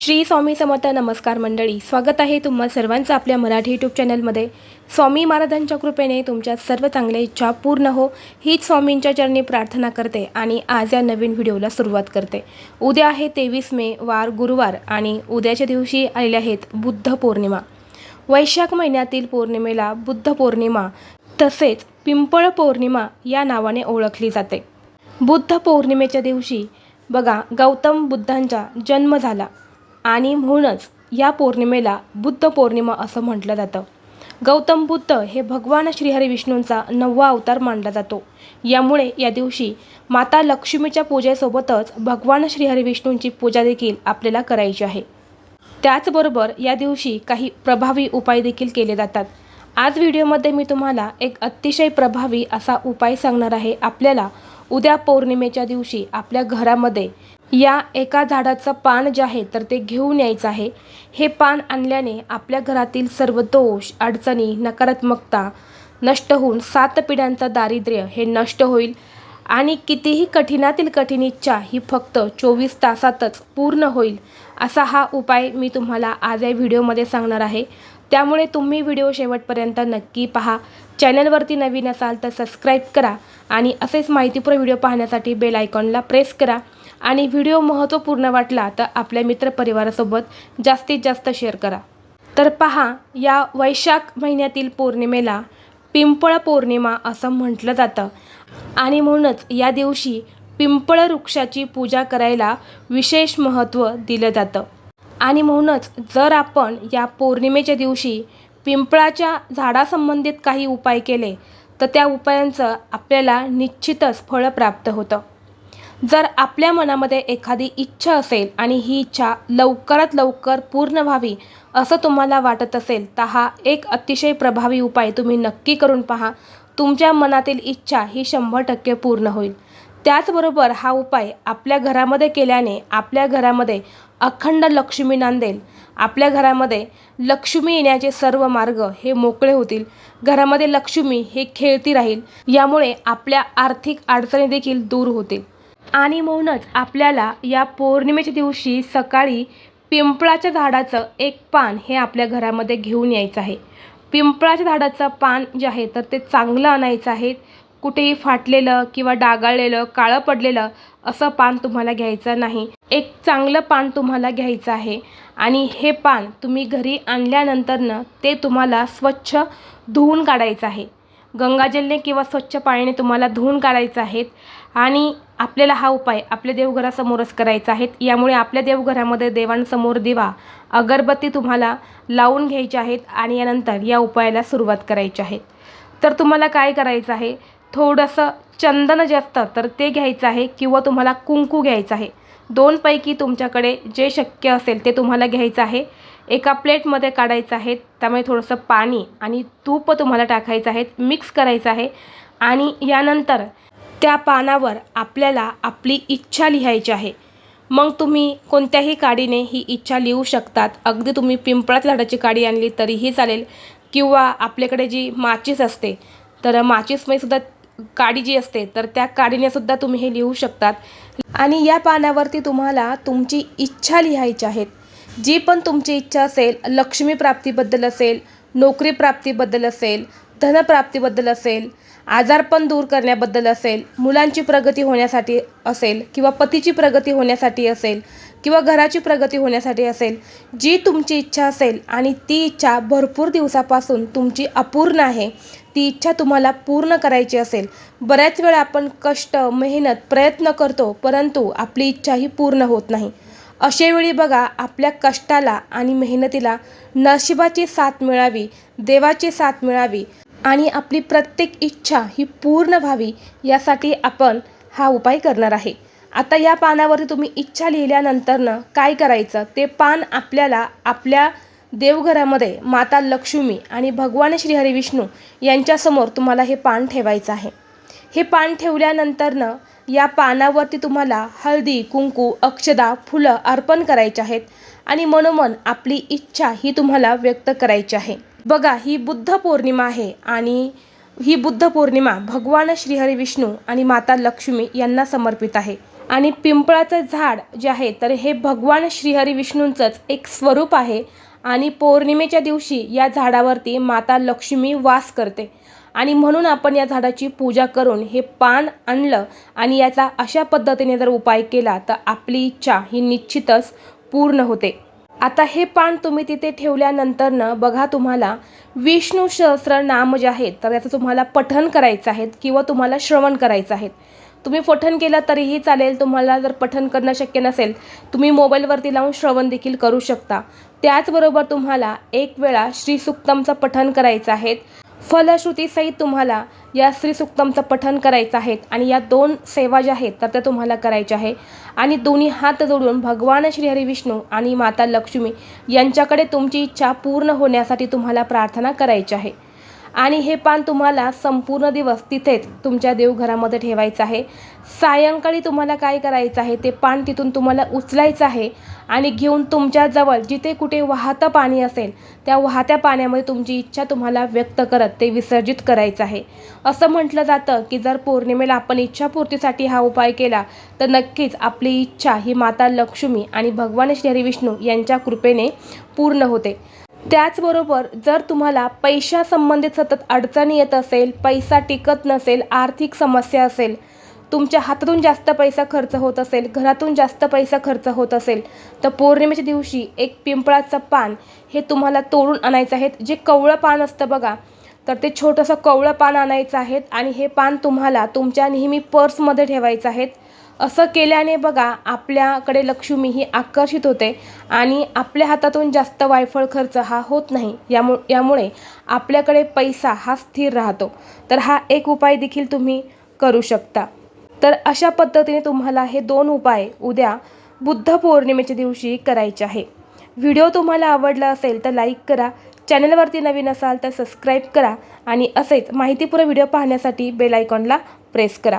श्री स्वामी समर्थ नमस्कार मंडळी स्वागत आहे तुम्हा सर्वांचं आपल्या मराठी यूट्यूब चॅनलमध्ये. स्वामी महाराजांच्या कृपेने तुमच्या सर्व चांगल्या इच्छा पूर्ण हो हीच स्वामींच्या चरणी प्रार्थना करते आणि आज या नवीन व्हिडिओला सुरुवात करते. उद्या आहे तेवीस मे वार गुरुवार आणि उद्याच्या दिवशी आलेले आहेत बुद्ध पौर्णिमा. वैशाख महिन्यातील पौर्णिमेला बुद्ध पौर्णिमा तसेच पिंपळ पौर्णिमा या नावाने ओळखली जाते. बुद्ध पौर्णिमेच्या दिवशी बघा गौतम बुद्धांचा जन्म झाला. आणि म्हणूनच या पौर्णिमेला बुद्ध पौर्णिमा असं म्हटलं जातं. गौतम बुद्ध हे भगवान श्रीहरी विष्णूंचा नववा अवतार मानला जातो. यामुळे या दिवशी माता लक्ष्मीच्या पूजेसोबतच भगवान श्रीहरी विष्णूंची पूजा देखील आपल्याला करायची आहे. त्याचबरोबर या दिवशी काही प्रभावी उपाय देखील केले जातात. आज व्हिडिओमध्ये मी तुम्हाला एक अतिशय प्रभावी असा उपाय सांगणार आहे. आपल्याला उद्या पौर्णिमेच्या दिवशी आपल्या घरामध्ये या एका झाडाचं पान जे आहे तर ते घेऊन यायचं आहे. हे पान आणल्याने आपल्या घरातील सर्व दोष अडचणी नकारात्मकता नष्ट होऊन सात पिढ्यांचं दारिद्र्य हे नष्ट होईल आणि कितीही कठीणातील कठीण इच्छा ही फक्त चोवीस तासातच पूर्ण होईल असा हा उपाय मी तुम्हाला आज या व्हिडिओमध्ये सांगणार आहे. त्यामुळे तुम्ही व्हिडिओ शेवटपर्यंत नक्की पहा. चॅनलवरती नवीन असाल तर सबस्क्राईब करा आणि असेच माहितीपूर्ण व्हिडिओ पाहण्यासाठी बेल आयकॉनला प्रेस करा. आणि व्हिडिओ महत्त्वपूर्ण वाटला तर आपल्या मित्रपरिवारासोबत जास्तीत जास्त शेअर करा. तर पहा या वैशाख महिन्यातील पौर्णिमेला पिंपळ पौर्णिमा असं म्हटलं जातं. आणि म्हणूनच या दिवशी पिंपळ वृक्षाची पूजा करायला विशेष महत्त्व दिलं जातं. आणि म्हणूनच जर आपण या पौर्णिमेच्या दिवशी पिंपळाच्या झाडासंबंधित काही उपाय केले तर त्या उपायांचं आपल्याला निश्चितच फळ प्राप्त होतं. जर आपल्या मनामध्ये एखादी इच्छा असेल आणि ही इच्छा लवकरात लवकर पूर्ण व्हावी असं तुम्हाला वाटत असेल तर हा एक अतिशय प्रभावी उपाय तुम्ही नक्की करून पहा. तुमच्या मनातील इच्छा ही शंभर टक्के पूर्ण होईल. त्याचबरोबर हा उपाय आपल्या घरामध्ये केल्याने आपल्या घरामध्ये अखंड लक्ष्मी नांदेल. आपल्या घरामध्ये लक्ष्मी येण्याचे सर्व मार्ग हे मोकळे होतील. घरामध्ये लक्ष्मी हे खेळती राहील. यामुळे आपल्या आर्थिक अडचणी देखील दूर होतील. आणि म्हणूनच आपल्याला या पौर्णिमेच्या दिवशी सकाळी पिंपळाच्या झाडाचं एक पान हे आपल्या घरामध्ये घेऊन यायचं आहे. पिंपळाच्या झाडाचं पान जे आहे तर ते चांगलं आणायचं आहे. कुठेही फाटलेलं किंवा डागाळलेलं काळं पडलेलं असं पान तुम्हाला घ्यायचं नाही. एक चांगलं पान तुम्हाला घ्यायचं आहे. आणि हे पान तुम्ही घरी आणल्यानंतरनं ते तुम्हाला स्वच्छ धुवून काढायचं आहे. गंगाजलने किंवा स्वच्छ पाण्याने तुम्हाला धुवून काढायचं आहे आणि आपल्याला हा उपाय आपल्या देवघरासमोरच करायचा आहे यामुळे आपल्या देवघरामध्ये देवांसमोर दिवा अगरबत्ती तुम्हाला लावून घ्यायची आहेत आणि यानंतर या उपायाला सुरुवात करायची आहे. तर तुम्हाला काय करायचं आहे? थोडंसं चंदन जे असतं तर ते घ्यायचं आहे किंवा तुम्हाला कुंकू घ्यायचं आहे. दोनपैकी तुमच्याकडे जे शक्य असेल ते तुम्हाला घ्यायचं आहे. एका प्लेटमध्ये काढायचं आहे त्यामुळे थोडंसं पाणी आणि तूप तुम्हाला टाकायचं आहे मिक्स करायचं आहे आणि यानंतर त्या पानावर आपल्याला आपली इच्छा लिहायची आहे. मग तुम्ही कोणत्याही काडीने ही इच्छा लिहू शकतात. अगदी तुम्ही पिंपळाच्या झाडाची काडी आणली तरीही चालेल किंवा आपल्याकडे जी माचीस असते तर माचीसमध्ये सुद्धा काडी जी असते तर त्या काडीने सुद्धा तुम्ही हे लिहू शकतात. आणि या पानावरती तुम्हाला तुमची इच्छा लिहायची आहेत जी पण तुमची इच्छा असेल लक्ष्मी प्राप्तीबद्दल असेल नोकरी प्राप्तीबद्दल असेल धनप्राप्तीबद्दल असेल आजारपण दूर करण्याबद्दल असेल मुलांची प्रगती होण्यासाठी असेल किंवा पतीची प्रगती होण्यासाठी असेल किंवा घराची प्रगती होण्यासाठी असेल जी तुमची इच्छा असेल आणि ती इच्छा भरपूर दिवसापासून तुमची अपूर्ण आहे ती इच्छा तुम्हाला पूर्ण करायची असेल. बऱ्याच वेळा आपण कष्ट मेहनत प्रयत्न करतो परंतु आपली इच्छा ही पूर्ण होत नाही. अशावेळी बघा आपल्या कष्टाला आणि मेहनतीला नशिबाची साथ मिळावी देवाची साथ मिळावी आणि आपली प्रत्येक इच्छा ही पूर्ण व्हावी यासाठी आपण हा उपाय करणार आहे. आता या पानावरती तुम्ही इच्छा लिहिल्यानंतरनं काय करायचं? ते पान आपल्याला आपल्या देवघरामध्ये माता लक्ष्मी आणि भगवान श्रीहरी विष्णू यांच्यासमोर तुम्हाला हे पान ठेवायचं आहे. हे पान ठेवल्यानंतरनं या पानावरती तुम्हाला हळदी कुंकू अक्षदा फुलं अर्पण करायचे आहेत आणि मनोमन आपली इच्छा ही तुम्हाला व्यक्त करायची आहे. बघा ही बुद्ध पौर्णिमा आहे आणि ही बुद्ध पौर्णिमा भगवान श्रीहरी विष्णू आणि माता लक्ष्मी यांना समर्पित आहे. आणि पिंपळाचं झाड जे आहे तर हे भगवान श्रीहरी विष्णूंचंच एक स्वरूप आहे आणि पौर्णिमेच्या दिवशी या झाडावरती माता लक्ष्मी वास करते. आणि म्हणून आपण या झाडाची पूजा करून हे पान आणलं आणि याचा अशा पद्धतीने जर उपाय केला तर आपली इच्छा ही निश्चितच पूर्ण होते. आता हे पान तुम्ही तिथे ठेवल्यानंतरनं बघा तुम्हाला विष्णू सहस्र नाम जे आहेत तर याचं तुम्हाला पठण करायचं आहे किंवा तुम्हाला श्रवण करायचं आहे तुम्ही पठन केलं तरीही चालेल तुम्हाला जर पठन करणं शक्य नसेल तुम्ही मोबाईलवरती लावून श्रवण देखील करू शकता. त्याचबरोबर तुम्हाला एक वेळा श्रीसुक्तमचं पठन करायचं आहे. फलश्रुतीसहित तुम्हाला या श्रीसुक्तमचं पठन करायचं आहे आणि या दोन सेवा ज्या आहेत तर त्या तुम्हाला करायच्या आहे. आणि दोन्ही हात जोडून भगवान श्रीहरी विष्णू आणि माता लक्ष्मी यांच्याकडे तुमची इच्छा पूर्ण होण्यासाठी तुम्हाला प्रार्थना करायची आहे. आणि हे पान तुम्हाला संपूर्ण दिवस तिथेच तुमच्या देवघरामध्ये ठेवायचं आहे. सायंकाळी तुम्हाला काय करायचं आहे ते पान तिथून तुम्हाला उचलायचं आहे आणि घेऊन तुमच्याजवळ जिथे कुठे वाहतं पाणी असेल त्या वाहत्या पाण्यामध्ये तुमची इच्छा तुम्हाला व्यक्त करत ते विसर्जित करायचं आहे. असं म्हटलं जातं की जर पौर्णिमेला आपण इच्छापूर्तीसाठी हा उपाय केला तर नक्कीच आपली इच्छा ही माता लक्ष्मी आणि भगवान श्री विष्णू यांच्या कृपेने पूर्ण होते. त्याचबरोबर जर तुम्हाला पैशासंबंधित सतत अडचणी येत असेल पैसा टिकत नसेल आर्थिक समस्या असेल तुमच्या हातातून जास्त पैसा खर्च होत असेल घरातून जास्त पैसा खर्च होत असेल तर पौर्णिमेच्या दिवशी एक पिंपळाचं पान हे तुम्हाला तोडून आणायचं आहे. जे कवळं पान असतं बघा तर ते छोटंसं कवळं पान आणायचं आहे आणि हे पान तुम्हाला तुमच्या नेहमी पर्समध्ये ठेवायचं आहे. असं केल्याने बघा आपल्याकडे लक्ष्मी ही आकर्षित होते आणि आपल्या हातातून जास्त वायफळ खर्च हा होत नाही. यामु यामुळे आपल्याकडे पैसा हा स्थिर राहतो. तर हा एक उपाय देखील तुम्ही करू शकता. तर अशा पद्धतीने तुम्हाला हे दोन उपाय उद्या बुद्ध पौर्णिमेच्या दिवशी करायचे आहे. व्हिडिओ तुम्हाला आवडला असेल तर लाईक करा चॅनलवरती नवीन असाल तर सबस्क्राईब करा आणि असेच माहितीपूर्ण व्हिडिओ पाहण्यासाठी बेल आयकॉनला प्रेस करा.